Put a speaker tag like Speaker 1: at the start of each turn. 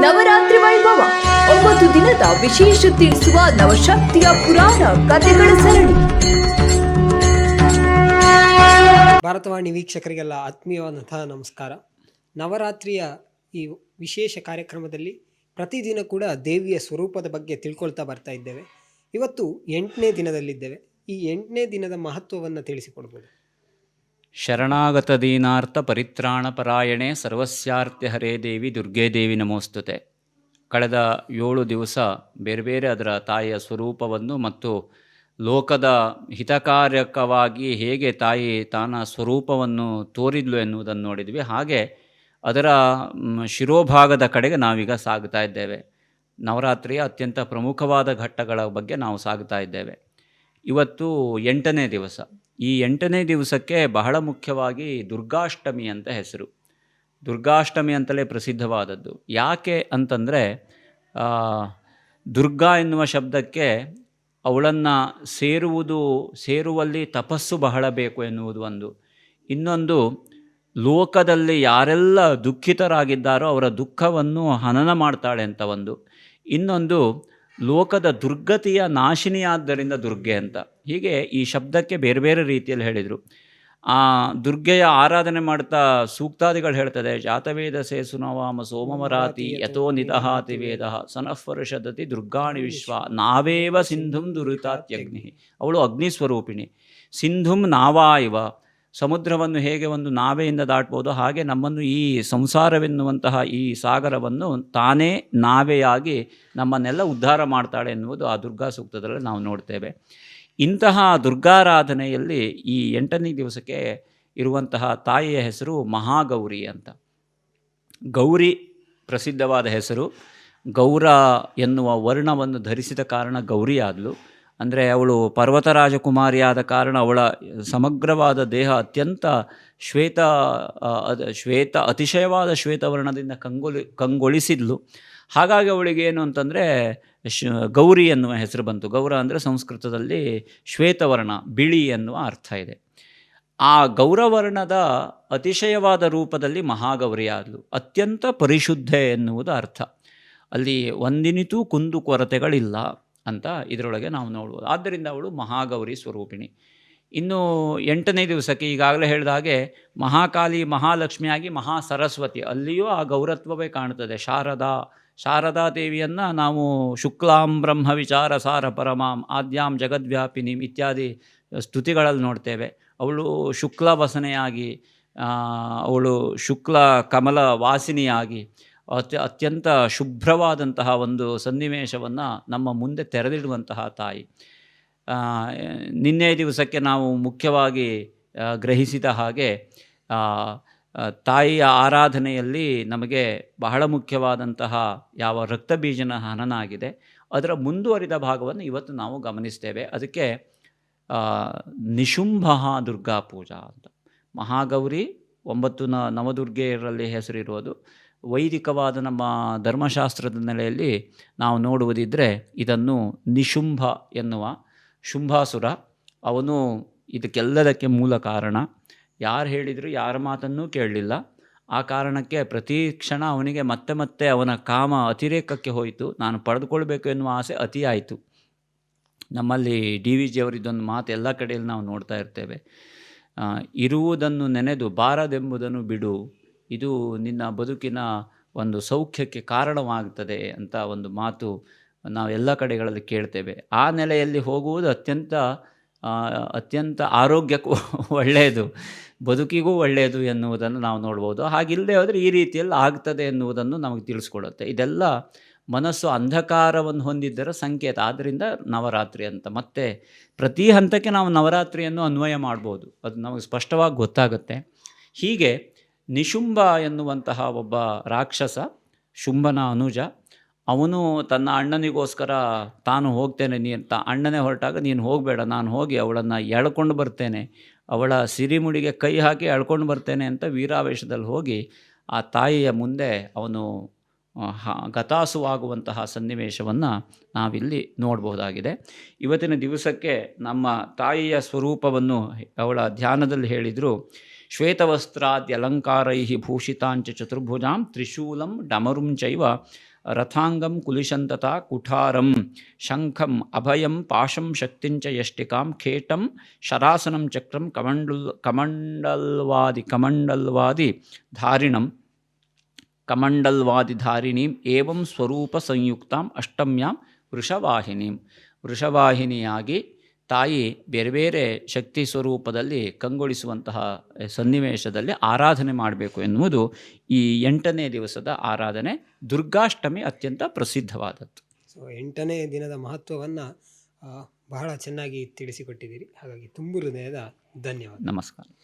Speaker 1: ನವರಾತ್ರಿ ವೈಭವ. ಒಂಬತ್ತು ದಿನದ ವಿಶೇಷ ತಿಳಿಸುವ ನವಶಕ್ತಿಯ ಪುರಾಣ ಕಥೆಗಳ ಸರಣಿ
Speaker 2: ಭಾರತವಾಣಿ ವೀಕ್ಷಕರಿಗೆಲ್ಲ ಆತ್ಮೀಯವಾದಂತಹ ನಮಸ್ಕಾರ. ನವರಾತ್ರಿಯ ಈ ವಿಶೇಷ ಕಾರ್ಯಕ್ರಮದಲ್ಲಿ ಪ್ರತಿದಿನ ಕೂಡ ದೇವಿಯ ಸ್ವರೂಪದ ಬಗ್ಗೆ ತಿಳ್ಕೊಳ್ತಾ ಬರ್ತಾ ಇದ್ದೇವೆ. ಇವತ್ತು ಎಂಟನೇ ದಿನದಲ್ಲಿದ್ದೇವೆ. ಈ ಎಂಟನೇ ದಿನದ ಮಹತ್ವವನ್ನು ತಿಳಿಸಿಕೊಡ್ಬೋದು.
Speaker 3: ಶರಣಾಗತ ದೀನಾರ್ಥ ಪರಿತ್ರಾಣ ಪರಾಯಣೆ ಸರ್ವಸ್ಯಾರ್ಥ ಹರೇ ದೇವಿ ದುರ್ಗೇ ದೇವಿ ನಮೋಸ್ತುತೆ. ಕಳೆದ ಏಳು ದಿವಸ ಬೇರೆ ಬೇರೆ ಅದರ ತಾಯಿಯ ಸ್ವರೂಪವನ್ನು ಮತ್ತು ಲೋಕದ ಹಿತಕಾರಕವಾಗಿ ಹೇಗೆ ತಾಯಿ ತಾನ ಸ್ವರೂಪವನ್ನು ತೋರಿದ್ಲು ಎನ್ನುವುದನ್ನು ನೋಡಿದ್ವಿ. ಹಾಗೆ ಅದರ ಶಿರೋಭಾಗದ ಕಡೆಗೆ ನಾವೀಗ ಸಾಗ್ತಾ ಇದ್ದೇವೆ. ನವರಾತ್ರಿಯ ಅತ್ಯಂತ ಪ್ರಮುಖವಾದ ಘಟ್ಟಗಳ ಬಗ್ಗೆ ನಾವು ಸಾಗ್ತಾ ಇದ್ದೇವೆ. ಇವತ್ತು ಎಂಟನೇ ದಿವಸ. ಈ ಎಂಟನೇ ದಿವಸಕ್ಕೆ ಬಹಳ ಮುಖ್ಯವಾಗಿ ದುರ್ಗಾಷ್ಟಮಿ ಅಂತ ಹೆಸರು. ದುರ್ಗಾಷ್ಟಮಿ ಅಂತಲೇ ಪ್ರಸಿದ್ಧವಾದದ್ದು. ಯಾಕೆ ಅಂತಂದರೆ ದುರ್ಗಾ ಎನ್ನುವ ಶಬ್ದಕ್ಕೆ ಅವಳನ್ನು ಸೇರುವುದು, ಸೇರುವಲ್ಲಿ ತಪಸ್ಸು ಬಹಳ ಬೇಕು ಎನ್ನುವುದು ಒಂದು. ಇನ್ನೊಂದು, ಲೋಕದಲ್ಲಿ ಯಾರೆಲ್ಲ ದುಃಖಿತರಾಗಿದ್ದಾರೋ ಅವರ ದುಃಖವನ್ನು ಹನನ ಮಾಡ್ತಾಳೆ ಅಂತ ಒಂದು. ಇನ್ನೊಂದು ಲೋಕದ ದುರ್ಗತಿಯ ನಾಶಿನಿಯಾದ್ದರಿಂದ ದುರ್ಗೆ ಅಂತ. ಹೀಗೆ ಈ ಶಬ್ದಕ್ಕೆ ಬೇರೆ ಬೇರೆ ರೀತಿಯಲ್ಲಿ ಹೇಳಿದರು. ಆ ದುರ್ಗೆಯ ಆರಾಧನೆ ಮಾಡ್ತಾ ಸೂಕ್ತಾದಿಗಳು ಹೇಳ್ತದೆ, ಜಾತವೇದ ಸೇ ಸುನವಾಮ ಸೋಮವರಾತಿ ಯಥೋ ನಿದಹಾತಿ ವೇದ ಸನಃಪರುಷದತಿ ದುರ್ಗಾಣಿ ವಿಶ್ವ ನಾವೇವ ಸಿಂಧುಂ ದುರಿತಾತ್ಯಗ್ನಿ. ಅವಳು ಅಗ್ನಿ ಸ್ವರೂಪಿಣಿ ಸಿಂಧುಂ ನಾವಾ ಇವ? ಸಮುದ್ರವನ್ನು ಹೇಗೆ ಒಂದು ನಾವೆಯಿಂದ ದಾಟ್ಬೋದು, ಹಾಗೆ ನಮ್ಮನ್ನು ಈ ಸಂಸಾರವೆನ್ನುವಂತಹ ಈ ಸಾಗರವನ್ನು ತಾನೇ ನಾವೆಯಾಗಿ ನಮ್ಮನ್ನೆಲ್ಲ ಉದ್ಧಾರ ಮಾಡ್ತಾಳೆ ಎನ್ನುವುದು ಆ ದುರ್ಗಾ ಸೂಕ್ತದಲ್ಲಿ ನಾವು ನೋಡ್ತೇವೆ. ಇಂತಹ ದುರ್ಗಾರಾಧನೆಯಲ್ಲಿ ಈ ಎಂಟನೇ ದಿವಸಕ್ಕೆ ಇರುವಂತಹ ತಾಯಿಯ ಹೆಸರು ಮಹಾಗೌರಿ ಅಂತ. ಗೌರಿ ಪ್ರಸಿದ್ಧವಾದ ಹೆಸರು. ಗೌರ ಎನ್ನುವ ವರ್ಣವನ್ನು ಧರಿಸಿದ ಕಾರಣ ಗೌರಿ ಆದಳು ಅಂದರೆ ಅವಳು ಪರ್ವತ ರಾಜಕುಮಾರಿಯಾದ ಕಾರಣ ಅವಳ ಸಮಗ್ರವಾದ ದೇಹ ಅತ್ಯಂತ ಶ್ವೇತ ಶ್ವೇತ, ಅತಿಶಯವಾದ ಶ್ವೇತವರ್ಣದಿಂದ ಕಂಗೊಲಿ, ಕಂಗೊಳಿಸಿದ್ಲು. ಹಾಗಾಗಿ ಅವಳಿಗೆ ಏನು ಅಂತಂದರೆ, ಶ್, ಗೌರಿ ಎನ್ನುವ ಹೆಸರು ಬಂತು. ಗೌರ ಅಂದರೆ ಸಂಸ್ಕೃತದಲ್ಲಿ ಶ್ವೇತವರ್ಣ, ಬಿಳಿ ಎನ್ನುವ ಅರ್ಥ ಇದೆ. ಆ ಗೌರವರ್ಣದ ಅತಿಶಯವಾದ ರೂಪದಲ್ಲಿ ಮಹಾಗೌರಿ ಆದಳು ಅತ್ಯಂತ ಪರಿಶುದ್ಧೆ ಎನ್ನುವುದು ಅರ್ಥ. ಅಲ್ಲಿ ಒಂದಿನಿತೂ ಕುಂದು ಕೊರತೆಗಳಿಲ್ಲ. ಅಂತ ಇದರೊಳಗೆ ನಾವು ನೋಡ್ಬೋದು. ಆದ್ದರಿಂದ ಅವಳು ಮಹಾಗೌರಿ ಸ್ವರೂಪಿಣಿ. ಇನ್ನು ಎಂಟನೇ ದಿವಸಕ್ಕೆ ಈಗಾಗಲೇ ಹೇಳಿದ ಹಾಗೆ ಮಹಾಕಾಲಿ ಮಹಾಲಕ್ಷ್ಮಿಯಾಗಿ ಮಹಾ ಸರಸ್ವತಿ ಅಲ್ಲಿಯೂ ಆ ಗೌರತ್ವವೇ ಕಾಣುತ್ತದೆ. ಶಾರದಾ ಶಾರದಾ ದೇವಿಯನ್ನು ನಾವು ಶುಕ್ಲಾಂ ಬ್ರಹ್ಮ ವಿಚಾರ ಸಾರ ಪರಮಾಂ ಆದ್ಯಾಂ ಜಗದ್ವ್ಯಾಪಿನಿಂ ಇತ್ಯಾದಿ ಸ್ತುತಿಗಳಲ್ಲಿ ನೋಡ್ತೇವೆ. ಅವಳು ಶುಕ್ಲ ವಸನೆಯಾಗಿ ಅವಳು ಶುಕ್ಲ ಕಮಲ ವಾಸಿನಿಯಾಗಿ ಅತ್ಯ ಅತ್ಯಂತ ಶುಭ್ರವಾದಂತಹ ಒಂದು ಸನ್ನಿವೇಶವನ್ನು ನಮ್ಮ ಮುಂದೆ ತೆರೆದಿಡುವಂತಹ ತಾಯಿ. ನಿನ್ನೆ ದಿವಸಕ್ಕೆ ನಾವು ಮುಖ್ಯವಾಗಿ ಗ್ರಹಿಸಿದ ಹಾಗೆ ತಾಯಿಯ ಆರಾಧನೆಯಲ್ಲಿ ನಮಗೆ ಬಹಳ ಮುಖ್ಯವಾದಂತಹ ಯಾವ ರಕ್ತಬೀಜನ ಹನನ ಆಗಿದೆ ಅದರ ಮುಂದುವರಿದ ಭಾಗವನ್ನು ಇವತ್ತು ನಾವು ಗಮನಿಸ್ತೇವೆ. ಅದಕ್ಕೆ ನಿಶುಂಭ ದುರ್ಗಾ ಪೂಜಾ ಅಂತ. ಮಹಾಗೌರಿ, ಒಂಬತ್ತು ನ ನವದುರ್ಗೆಯರಲ್ಲಿ ಹೆಸರಿರೋದು ವೈದಿಕವಾದ ನಮ್ಮ ಧರ್ಮಶಾಸ್ತ್ರದ ನೆಲೆಯಲ್ಲಿ ನಾವು ನೋಡುವುದಿದ್ದರೆ ಇದನ್ನು ನಿಶುಂಭ ಎನ್ನುವ ಶುಂಭಾಸುರ. ಅವನು ಇದಕ್ಕೆಲ್ಲದಕ್ಕೆ ಮೂಲ ಕಾರಣ. ಯಾರು ಹೇಳಿದರೂ ಯಾರ ಮಾತನ್ನೂ ಕೇಳಲಿಲ್ಲ. ಆ ಕಾರಣಕ್ಕೆ ಪ್ರತಿ ಕ್ಷಣ ಅವನಿಗೆ ಮತ್ತೆ ಮತ್ತೆ ಅವನ ಕಾಮ ಅತಿರೇಕಕ್ಕೆ ಹೋಯಿತು. ನಾನು ಪಡೆದುಕೊಳ್ಬೇಕು ಎನ್ನುವ ಆಸೆ ಅತಿಯಾಯಿತು ನಮ್ಮಲ್ಲಿ ಡಿ ವಿ ಜಿಯವರಿದ್ದೊಂದು ಮಾತು ಎಲ್ಲ ಕಡೆಯಲ್ಲಿ ನಾವು ನೋಡ್ತಾ ಇರ್ತೇವೆ. ಇರುವುದನ್ನು ನೆನೆದು, ಬಾರದೆಂಬುದನ್ನು ಬಿಡು. ಇದು ನಿನ್ನ ಬದುಕಿನ ಒಂದು ಸೌಖ್ಯಕ್ಕೆ ಕಾರಣವಾಗ್ತದೆ ಅಂತ ಒಂದು ಮಾತು ನಾವು ಎಲ್ಲ ಕಡೆಗಳಲ್ಲಿ ಕೇಳ್ತೇವೆ. ಆ ನೆಲೆಯಲ್ಲಿ ಹೋಗುವುದು ಅತ್ಯಂತ ಅತ್ಯಂತ ಆರೋಗ್ಯಕ್ಕೂ ಒಳ್ಳೆಯದು, ಬದುಕಿಗೂ ಒಳ್ಳೆಯದು ಎನ್ನುವುದನ್ನು ನಾವು ನೋಡ್ಬೋದು. ಹಾಗಿಲ್ಲದೆ ಹೋದರೆ ಈ ರೀತಿಯಲ್ಲಿ ಆಗ್ತದೆ ಎನ್ನುವುದನ್ನು ನಮಗೆ ತಿಳಿಸ್ಕೊಡುತ್ತೆ. ಇದೆಲ್ಲ ಮನಸ್ಸು ಅಂಧಕಾರವನ್ನು ಹೊಂದಿದ್ದರ ಸಂಕೇತ. ಆದ್ದರಿಂದ ನವರಾತ್ರಿ ಅಂತ. ಮತ್ತೆ ಪ್ರತಿ ಹಂತಕ್ಕೆ ನಾವು ನವರಾತ್ರಿಯನ್ನು ಅನ್ವಯ ಮಾಡ್ಬೋದು. ಅದು ನಮಗೆ ಸ್ಪಷ್ಟವಾಗಿ ಗೊತ್ತಾಗುತ್ತೆ. ಹೀಗೆ ನಿಶುಂಭ ಎನ್ನುವಂತಹ ಒಬ್ಬ ರಾಕ್ಷಸ, ಶುಂಭನ ಅನುಜ, ಅವನು ತನ್ನ ಅಣ್ಣನಿಗೋಸ್ಕರ, ತಾನು ಹೋಗ್ತೇನೆ ನೀನು ತ ಅಣ್ಣನೇ ಹೊರಟಾಗ, ನೀನು ಹೋಗಬೇಡ, ನಾನು ಹೋಗಿ ಅವಳನ್ನು ಎಳ್ಕೊಂಡು ಬರ್ತೇನೆ. ಅವಳ ಸಿರಿಮುಡಿಗೆ ಕೈ ಹಾಕಿ ಎಳ್ಕೊಂಡು ಬರ್ತೇನೆ ಅಂತ ವೀರಾವೇಶದಲ್ಲಿ ಹೋಗಿ, ಆ ತಾಯಿಯ ಮುಂದೆ ಅವನು ಗತಾಸುವಾಗುವಂತಹ ಸನ್ನಿವೇಶವನ್ನು ನಾವಿಲ್ಲಿ ನೋಡಬಹುದಾಗಿದೆ. ಇವತ್ತಿನ ದಿವಸಕ್ಕೆ ನಮ್ಮ ತಾಯಿಯ ಸ್ವರೂಪವನ್ನು ಅವಳ ಧ್ಯಾನದಲ್ಲಿ ಹೇಳಿದರು ಶ್ವೇತವಸ್ತ್ರಾದ್ಯಲಂಕಾರೈ ಭೂಷಿತಾಂಚ ಚತುರ್ಭುಜಾಂ ತ್ರಿಶೂಲಂ ಡಮರುಂ ಚೈವ ರಥಾಂಗಂ ಕುಲಿಶಂತತ ಕುಠಾರಂ ಶಂಖಂ ಅಭಯಂ ಪಾಶಂ ಶಕ್ತಿಂಚ ಯಷ್ಟಿಕಾಂ ಖೇಟಂ ಶರಾಸನಂ ಚಕ್ರಂ ಕಮಂಡಲ್ ಕಮಂಡಲ್ವಾದಿ ಕಮಂಡಲ್ವಾದಿ ಧಾರಿಣಂ ಕಮಂಡಲ್ವಾದಿಧಾರಿಣೀಂ ಏವಂ ಸ್ವರೂಪ ಸಂಯುಕ್ತಾಂ ಅಷ್ಟಮ್ಯಾಂ ವೃಷವಾಹಿನೀಂ ವೃಷವಾಹಿನಿಯಾಗಿ ತಾಯಿ ಬೇರೆ ಬೇರೆ ಶಕ್ತಿ ಸ್ವರೂಪದಲ್ಲಿ ಕಂಗೊಳಿಸುವಂತಹ ಸನ್ನಿವೇಶದಲ್ಲಿ ಆರಾಧನೆ ಮಾಡಬೇಕು ಎನ್ನುವುದು ಈ ಎಂಟನೇ ದಿವಸದ ಆರಾಧನೆ. ದುರ್ಗಾಷ್ಟಮಿ ಅತ್ಯಂತ ಪ್ರಸಿದ್ಧವಾದದ್ದು.
Speaker 2: ಸೊ ಎಂಟನೇ ದಿನದ ಮಹತ್ವವನ್ನು ಬಹಳ ಚೆನ್ನಾಗಿ ತಿಳಿಸಿಕೊಟ್ಟಿದ್ದೀರಿ. ಹಾಗಾಗಿ ತುಂಬು ಹೃದಯದ ಧನ್ಯವಾದ.
Speaker 3: ನಮಸ್ಕಾರ.